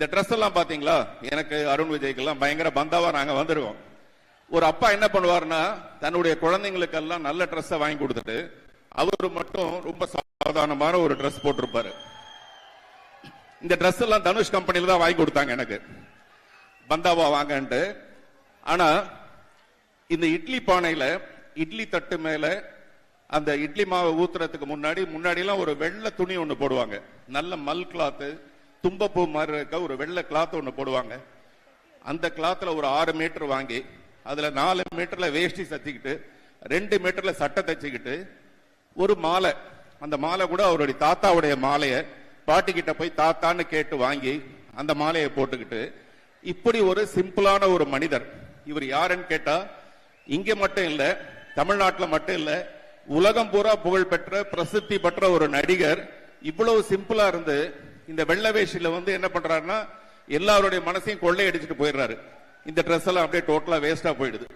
இந்த ட்ரெஸ் எல்லாம் பாத்தீங்களா? எனக்கு அருண் விஜய்க்கெல்லாம் பயங்கர பந்தாவா நாங்க வந்துருவோம் ஒரு அப்பா என்ன பண்ணுவாருன்னா தன்னுடைய குழந்தைங்களுக்கெல்லாம் நல்ல ட்ரெஸ்ஸை வாங்கி கொடுத்துட்டு அவரு மட்டும் ரொம்ப சாதாரணமான ஒரு ட்ரெஸ் போட்டிருப்பாரு. இந்த ட்ரெஸ் எல்லாம் தனுஷ் கம்பெனியில தான் வாங்கி கொடுத்தாங்க எனக்கு. பந்தாவா வாங்கன்ட்டு. ஆனா இந்த இட்லி பானையில இட்லி தட்டு மேல அந்த இட்லி மாவை ஊத்துறதுக்கு முன்னாடி முன்னாடி எல்லாம் ஒரு வெள்ளை துணி ஒண்ணு போடுவாங்க. நல்ல மல் கிளாத்து தும்பப்பூ மாதிரி இருக்க ஒரு வெள்ளை கிளாத் ஒன்று போடுவாங்க. அந்த கிளாத்தில் ஒரு ஆறு மீட்டர் வாங்கி அதில் நாலு மீட்டரில் வேஷ்டி சத்திக்கிட்டு ரெண்டு மீட்டரில் சட்டை தச்சுக்கிட்டு ஒரு மாலை அந்த மாலை கூட அவருடைய தாத்தாவுடைய மாலையை பாட்டி கிட்ட போய் தாத்தான்னு கேட்டு வாங்கி அந்த மாலையை போட்டுக்கிட்டு இப்படி ஒரு சிம்பிளான ஒரு மனிதர். இவர் யாருன்னு கேட்டா இங்க மட்டும் இல்ல தமிழ்நாட்டில் மட்டும் இல்ல உலகம் பூரா புகழ்பெற்ற பிரசித்தி பெற்ற ஒரு நடிகர். இவ்வளவு சிம்பிளா இருந்து இந்த வெள்ள வேஷில வந்து என்ன பண்றாருன்னா எல்லாருடைய மனசையும் கொள்ளையடிச்சிட்டு போயிடுறாரு. இந்த ட்ரெஸ் எல்லாம் அப்படியே டோட்டலா வேஸ்டா போயிடுது.